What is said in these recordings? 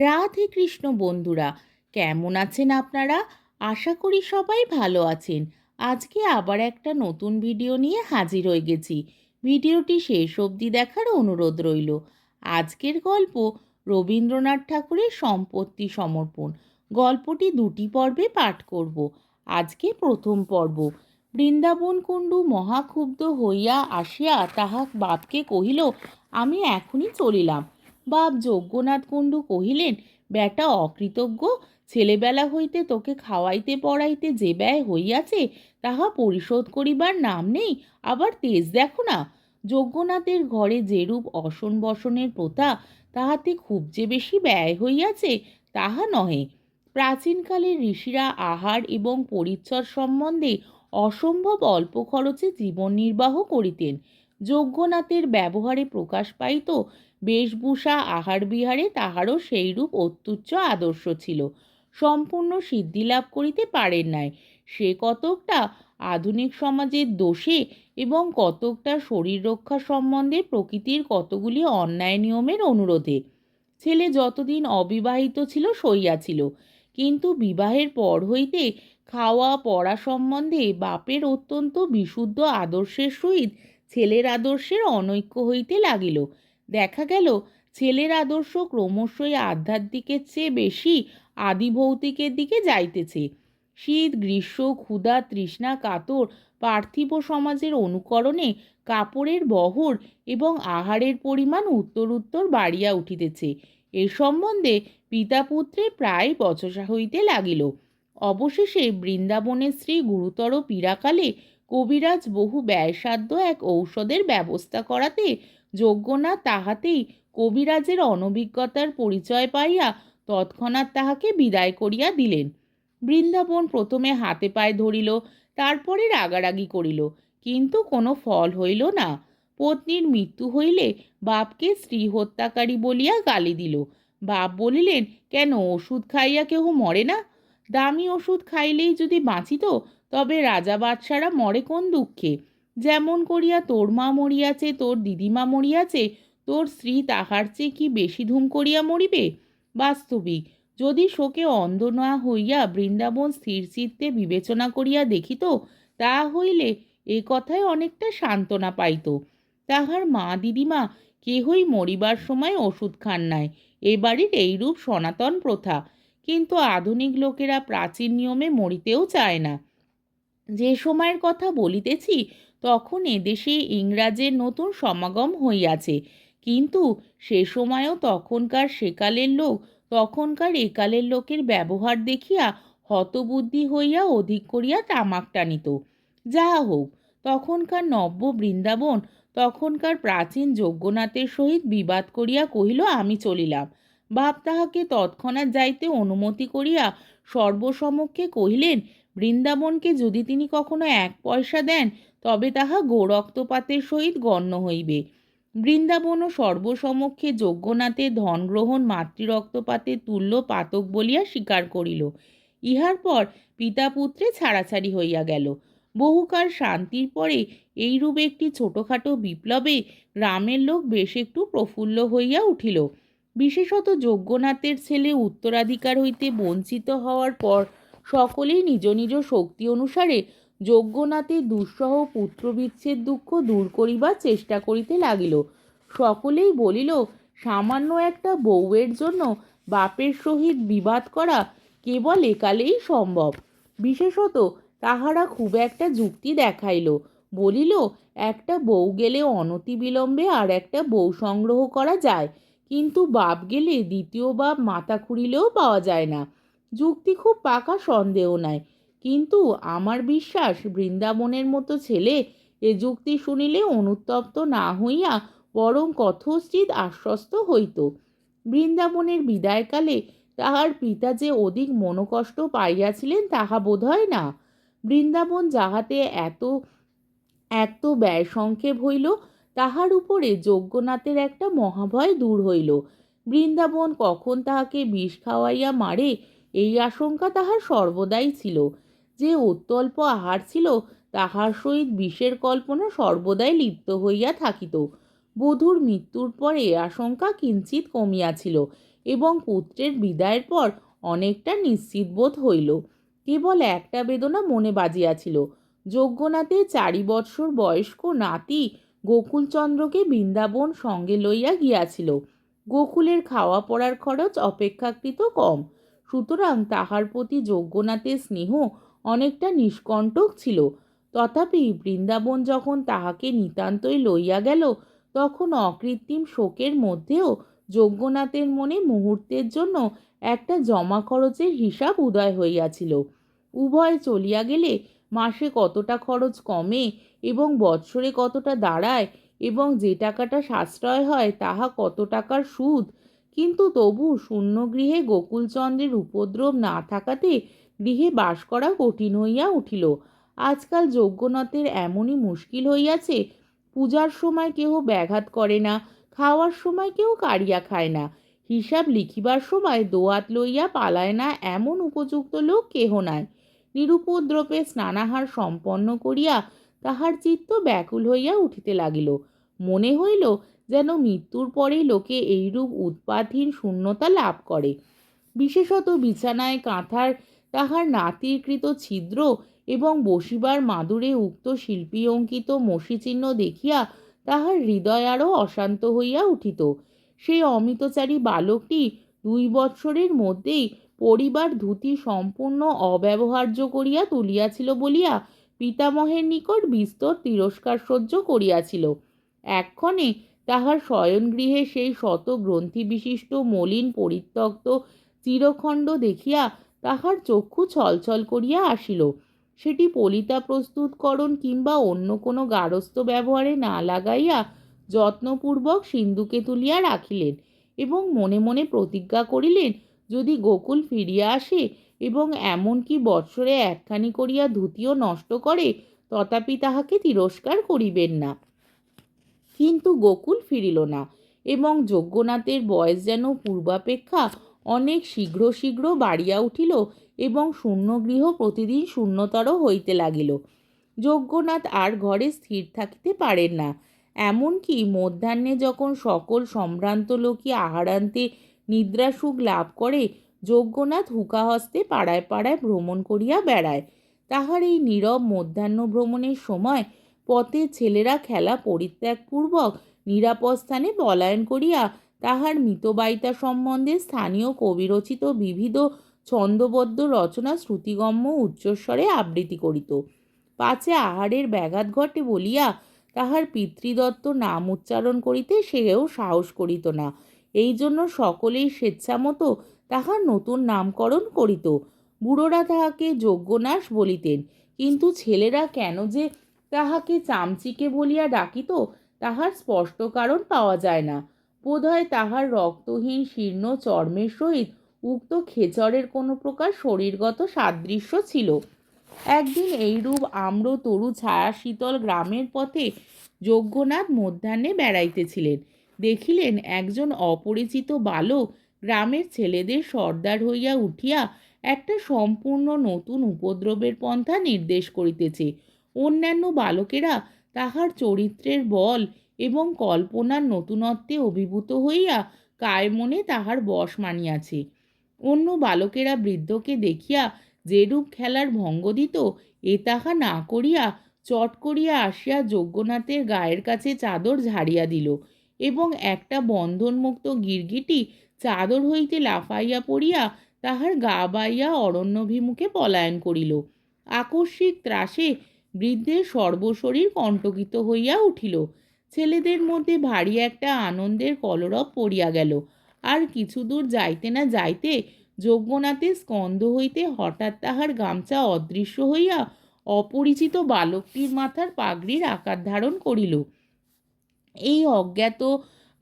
রাধে কৃষ্ণ বন্ধুরা, কেমন আছেন আপনারা? আশা করি সবাই ভালো আছেন। আজকে আবার একটা নতুন ভিডিও নিয়ে হাজির হয়ে গেছি। ভিডিওটি শেষ অবধি দেখার অনুরোধ রইল। আজকের গল্প রবীন্দ্রনাথ ঠাকুরের সম্পত্তি সমর্পণ। গল্পটি দুটি পর্বে পাঠ করব। আজকে প্রথম পর্ব, বৃন্দাবন কুণ্ডু মহাক্ষুব্ধ হইয়া আসিয়া তাহা বাপকে কহিল, আমি এখনই চলিলাম। বাপ যজ্ঞনাথ কুণ্ডু কহিলেন বেটা অকৃতজ্ঞ, ছেলেবেলা হইতে তোকে খাওয়াইতে পড়াইতে যে ব্যয় হইয়াছে, তাহা পরিশোধ করিবার নাম নেই, আবার তেজ দেখো না। যজ্ঞনাথের ঘরে যেরূপ অসন বসনের প্রথা, তাহাতে খুব যে বেশি ব্যয় হইয়াছে, তাহা নহে। প্রাচীনকালে ঋষিরা আহার এবং পরিচ্ছদ সম্বন্ধে অসম্ভব অল্প খরচে জীবন নির্বাহ করিতেন। যজ্ঞনাথের ব্যবহারে প্রকাশ পাইত, বেশভূষা আহার বিহারে তাহারও সেইরূপ অত্যুচ্চ আদর্শ ছিল। সম্পূর্ণ সিদ্ধিলাভ করিতে পারেন নাই। সে কতকটা আধুনিক সমাজের দোষে এবং কতকটা শরীর রক্ষা সম্বন্ধে প্রকৃতির কতগুলি অন্যায় নিয়মের অনুরোধে। ছেলে যতদিন অবিবাহিত ছিল সইয়াছিল কিন্তু বিবাহের পর হইতে খাওয়া পড়া সম্বন্ধে বাপের অত্যন্ত বিশুদ্ধ আদর্শের সহিত ছেলের আদর্শের অনৈক্য হইতে লাগিল। দেখা গেল, ছেলের আদর্শ ক্রমশই আধ্যাত্মিকের চেয়ে বেশি আদি ভৌতিকের দিকে যাইতেছে। শীত, গ্রীষ্ম, ক্ষুধা, তৃষ্ণা, কাতর পার্থিব সমাজের অনুকরণে কাপড়ের বহর এবং আহারের পরিমাণ উত্তর উত্তর বাড়িয়া উঠিতেছে। এ সম্বন্ধে পিতা পুত্রে প্রায় বচসা হইতে লাগিল। অবশেষে বৃন্দাবনের শ্রী গুরুতর পীড়াকালে কবিরাজ বহু ব্যয়সাধ্য এক ঔষধের ব্যবস্থা করাতে যজ্ঞনাথ তাহাতেই কবিরাজের অনভিজ্ঞতার পরিচয় পাইয়া তৎক্ষণাৎ তাহাকে বিদায় করিয়া দিলেন। বৃন্দাবন প্রথমে হাতে পায়ে ধরিল, তারপরে রাগারাগি করিল, কিন্তু কোনো ফল হইল না। পত্নীর মৃত্যু হইলে বাপকে স্ত্রী হত্যাকারী বলিয়া গালি দিল। বাপ বলিলেন, কেন, ওষুধ খাইয়া কেহ মরে না? দামি ওষুধ খাইলেই যদি বাঁচিত তবে রাজা বাদশারা মরে কোন দুঃখে? যেমন করিয়া তোর মা মরিয়াছে, তোর দিদিমা মরিয়াছে, তোর স্ত্রী তাহার চেয়ে কি বেশি ধুম করিয়া মরিবে? বাস্তবিক, যদি শোকে অন্ধ না হইয়া বৃন্দাবন স্থির চিত্তে বিবেচনা করিয়া দেখিত, তা হইলে এ কথায় অনেকটা সান্ত্বনা পাইত। তাহার মা দিদিমা কেহই মরিবার সময় ওষুধ খান নাই, এ বাড়ির এইরূপ সনাতন প্রথা। কিন্তু আধুনিক লোকেরা প্রাচীন নিয়মে মরিতেও চায় না। যে সময়ের কথা বলিতেছি, তখন এদেশে ইংরাজের নতুন সমাগম হইয়াছে। কিন্তু সে সময়ও তখনকার সেকালের লোক, তখনকার একালের লোকের ব্যবহার দেখিয়া হতবুদ্ধি হইয়া অধিক করিয়া তামাক টানিত। যাহা হোক, তখনকার নব্য বৃন্দাবন, তখনকার প্রাচীন যজ্ঞনাথের সহিত বিবাদ করিয়া কহিল, আমি চলিলাম। বাপ তাহাকে তৎক্ষণাৎ যাইতে অনুমতি করিয়া সর্বসমক্ষে কহিলেন বৃন্দাবনকে যদি তিনি কখনো এক পয়সা দেন, তবে তাহা গোরক্তপাতের সহিত গণ্য হইবে। বৃন্দাবন ও সর্বসমক্ষে যজ্ঞনাথের ধনগ্রহণ মাতৃরক্তপাতের তুল্য পাতক বলিয়া স্বীকার করিল। ইহার পর পিতা পুত্রে ছাড়াছাড়ি হইয়া গেল। বহুকাল শান্তির পরে এইরূপ একটি ছোটোখাটো বিপ্লবে গ্রামের লোক বেশ একটু প্রফুল্ল হইয়া উঠিল। বিশেষত যজ্ঞনাথের ছেলে উত্তরাধিকার হইতে বঞ্চিত হওয়ার পর সকলেই নিজ নিজ শক্তি অনুসারে যজ্ঞনাথের দুঃসহ পুত্রবিচ্ছেদ দুঃখ দূর করিবার চেষ্টা করিতে লাগিল। সকলেই বলিল, সামান্য একটা বউয়ের জন্য বাপের সহিত বিবাদ করা কেবল একালেই সম্ভব। বিশেষত তাহারা খুব একটা যুক্তি দেখাইল। বলিল, একটা বউ গেলে অনতিবিলম্বে আর একটা বউ সংগ্রহ করা যায়, কিন্তু বাপ গেলে দ্বিতীয় বাপ মাথা খুঁড়িলেও পাওয়া যায় না। যুক্তি খুব পাকা সন্দেহ নাই। কিন্তু আমার বিশ্বাস, বৃন্দাবনের মতো ছেলে এ যুক্তি শুনিলে অনুত্তপ্ত না হইয়া বরং কথশ্চিত আশ্বস্ত হইত। বৃন্দাবনের বিদায়কালে তাহার পিতা যে অধিক মনোকষ্ট পাইয়াছিলেন তাহা বোধ হয় না। বৃন্দাবন যাহাতে এত এত ব্যয় সংক্ষেপ হইল, তাহার উপরে যজ্ঞনাথের একটা মহাভয় দূর হইল। বৃন্দাবন কখন তাহাকে বিষ খাওয়াইয়া মারে এই আশঙ্কা তাহার সর্বদাই ছিল। যে অত্যল্প আহার ছিল, তাহার সহিত বিষের কল্পনা সর্বদাই লিপ্ত হইয়া থাকিত। বধূর মৃত্যুর পরে আশঙ্কা কিঞ্চিত কমিয়াছিল এবং পুত্রের বিদায়ের পর অনেকটা নিশ্চিত বোধ হইল। কেবল একটা বেদনা মনে বাজিয়াছিল। যজ্ঞনাথের চারি বৎসর বয়স্ক নাতি গোকুলচন্দ্রকে বৃন্দাবন সঙ্গে লইয়া গিয়াছিল। গোকুলের খাওয়া পড়ার খরচ অপেক্ষাকৃত কম। সুতরাং তাহার প্রতি যজ্ঞনাথের স্নেহ অনেকটা নিষ্কণ্টক ছিল। তথাপি বৃন্দাবন যখন তাহাকে নিতান্তই লইয়া গেল, তখন অকৃত্রিম শোকের মধ্যেও যজ্ঞনাথের মনে মুহূর্তের জন্য একটা জমা খরচের হিসাব উদয় হইয়াছিল। উভয় চলিয়া গেলে মাসে কতটা খরচ কমে এবং বৎসরে কতটা দাঁড়ায় এবং যে টাকাটা সাশ্রয় হয় তাহা কত টাকার সুদ কিন্তু তবু শূন্য গৃহে গোকুলচন্দ্রের উপদ্রব না থাকাতে গৃহে বাস করা কঠিন হইয়া উঠিল। আজকাল যজ্ঞনাথের এমনই মুশকিল হইয়াছে, পূজার সময় কেহ ব্যাঘাত করে না, খাওয়ার সময় কেউ কাড়িয়া খায় না। হিসাব লিখিবার সময় দোয়াত লইয়া পালায় না এমন উপযুক্ত লোক কেহ নাই। নিরুপদ্রবে স্নানাহার সম্পন্ন করিয়া তাহার চিত্ত ব্যাকুল হইয়া উঠিতে লাগিল। মনে হইল যেন মৃত্যুর পরেই লোকে এইরূপ উৎপাতহীন শূন্যতা লাভ করে। বিশেষত বিছানায় কাঁথার তাহার নাতিরকৃত ছিদ্র এবং বসিবার মাদুরে উক্ত শিল্পী অঙ্কিত মসিচিহ্ন দেখিয়া তাহার হৃদয় আরও অশান্ত হইয়া উঠিত। সেই অমিতচারী বালকটি দুই বৎসরের মধ্যেই পরিবার ধুতি সম্পূর্ণ অব্যবহার্য করিয়া তুলিয়াছিল বলিয়া পিতামহের নিকট বিস্তর তিরস্কার সহ্য করিয়াছিল। এক্ষণে তাহার শয়নগৃহে সেই শত গ্রন্থি বিশিষ্ট মলিন পরিত্যক্ত চিরখণ্ড দেখিয়া তাহার চক্ষু ছলছল করিয়া আসিল। সেটি পলিতা প্রস্তুতকরণ কিংবা অন্য কোনো গারস্থ ব্যবহারে না লাগাইয়া যত্নপূর্বক সিন্ধুকে তুলিয়া রাখিলেন এবং মনে মনে প্রতিজ্ঞা করিলেন, যদি গোকুল ফিরিয়া আসে এবং এমনকি বৎসরে একখানি করিয়া ধুতিও নষ্ট করে, তথাপি তাহাকে তিরস্কার করিবেন না। কিন্তু গোকুল ফিরিল না এবং যজ্ঞনাথের বয়স যেন পূর্বাপেক্ষা অনেক শীঘ্র শীঘ্র বাড়িয়া উঠিল এবং শূন্যগৃহ প্রতিদিন শূন্যতর হইতে লাগিল। যজ্ঞনাথ আর ঘরে স্থির থাকিতে পারেন না। এমনকি মধ্যাহ্নে যখন সকল সম্ভ্রান্ত লোকই আহারান্তে নিদ্রাসুখ লাভ করে, যজ্ঞনাথ হুকাহস্তে পাড়ায় পাড়ায় ভ্রমণ করিয়া বেড়ায়। তাহার এই নীরব মধ্যাহ্ন ভ্রমণের সময় পথে ছেলেরা খেলা পরিত্যাগপূর্বক নিরাপদ স্থানে পলায়ন করিয়া তাহার মিতবায়িতা সম্বন্ধে স্থানীয় কবিরচিত বিবিধ ছন্দবদ্ধ রচনা শ্রুতিগম্য উচ্চস্বরে আবৃত্তি করিত। পাছে আহারের ব্যাঘাত ঘটে বলিয়া তাহার পিতৃদত্ত নাম উচ্চারণ করিতে সেও সাহস করিত না। এই জন্য সকলেই স্বেচ্ছামতো তাহার নতুন নামকরণ করিত। বুড়োরা তাহাকে যজ্ঞনাশ বলিতেন। কিন্তু ছেলেরা কেন যে তাহাকে চামচিকে বলিয়া ডাকিত তাহার স্পষ্ট কারণ পাওয়া যায় না। বোধহয় তাহার রক্তহীন শীর্ণ চর্মের সহিত উক্ত খেচরের কোনো প্রকার শরীরগত সাদৃশ্য ছিল। একদিন এইরূপ আম্র তরু ছায়া শীতল গ্রামের পথে যজ্ঞনাথ মধ্যাহ্নে বেড়াইতেছিলেন। দেখিলেন একজন অপরিচিত বালক গ্রামের ছেলেদের সর্দার হইয়া উঠিয়া একটা সম্পূর্ণ নতুন উপদ্রবের পন্থা নির্দেশ করিতেছে। অন্যান্য বালকেরা তাহার চরিত্রের বল এবং কল্পনার নতুনত্বে অভিভূত হইয়া কায়মনে তাহার বশ মানিয়াছে। অন্য বালকেরা বৃদ্ধকে দেখিয়া যেরূপ খেলার ভঙ্গ দিত, এ তাহা না করিয়া চট করিয়া আসিয়া যজ্ঞনাথের গায়ের কাছে চাদর ঝাড়িয়া দিল এবং একটা বন্ধনমুক্ত গিরগিটি চাদর হইতে লাফাইয়া পড়িয়া তাহার গা বাইয়া অরণ্যভিমুখে পলায়ন করিল। আকস্মিক ত্রাসে বৃদ্ধের সর্বশরীর কণ্টকিত হইয়া উঠিল। ছেলেদের মধ্যে ভারী একটা আনন্দের কলরব পড়িয়া গেল। আর কিছু দূর যাইতে না যাইতে যজ্ঞনাথের স্কন্ধ হইতে হঠাৎ তাহার গামছা অদৃশ্য হইয়া অপরিচিত বালকটির মাথার পাগড়ির আকার ধারণ করিল। এই অজ্ঞাত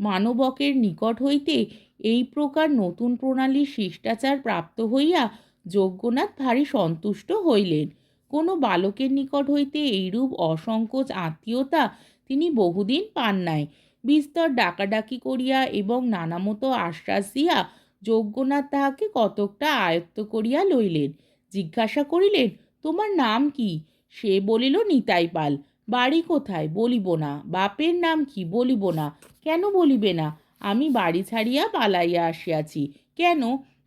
মানবকের নিকট হইতে এই প্রকার নতুন প্রণালীর শিষ্টাচার প্রাপ্ত হইয়া যজ্ঞনাথ ভারী সন্তুষ্ট হইলেন। কোনো বালকের নিকট হইতে এইরূপ অসংকোচ আত্মীয়তা তিনি বহুদিন পান নাই। বিস্তর ডাকাডাকি করিয়া এবং নানামতো আশ্বাস দিয়া যজ্ঞনাথ তাহাকে কতকটা আয়ত্ত করিয়া লইলেন। জিজ্ঞাসা করিলেন, তোমার নাম কি? সে বলিল, নিতাই পাল। বাড়ি কোথায়? বলিব না। বাপের নাম কি? বলিব না। কেন বলিবে না? আমি বাড়ি ছাড়িয়া পালাইয়া আসিয়াছি। কেন?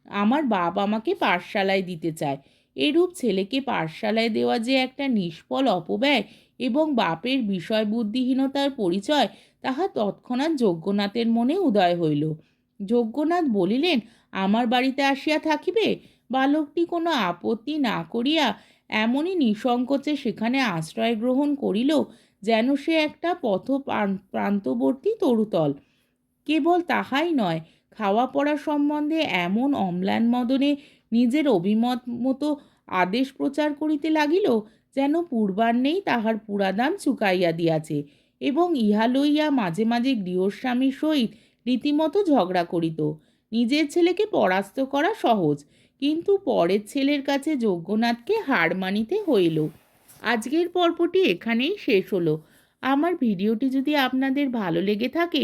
আমার বাপ আমাকে পাঠশালায় দিতে চায়। এরূপ ছেলেকে পাঠশালায় দেওয়া যে একটা নিষ্ফল অপব্যয় এবং বাপের বিষয় বুদ্ধিহীনতার পরিচয়, তাহা তৎক্ষণাৎ যজ্ঞনাথের মনে উদয় হইল। যজ্ঞনাথ বলিলেন, আমার বাড়িতে আসিয়া থাকিবে? বালকটি কোনো আপত্তি না করিয়া এমনই নিঃসংকোচে সেখানে আশ্রয় গ্রহণ করিল, যেন সে একটা পথ প্রান্তবর্তী তরুতল। কেবল তাহাই নয় খাওয়া পড়া সম্বন্ধে এমন অম্লান মদনে নিজের অভিমত মতো আদেশ প্রচার করিতে লাগিল যেন পূর্বাহ্নেই তাহার পুরাদান চুকাইয়া দিয়াছে এবং ইহা লইয়া মাঝে মাঝে গৃহস্বামীর সহিত রীতিমতো ঝগড়া করিত। নিজের ছেলেকে পরাস্ত করা সহজ, কিন্তু পরের ছেলের কাছে যজ্ঞনাথকে হার মানিতে হইল। আজকের পর্বটি এখানেই শেষ হলো। আমার ভিডিওটি যদি আপনাদের ভালো লেগে থাকে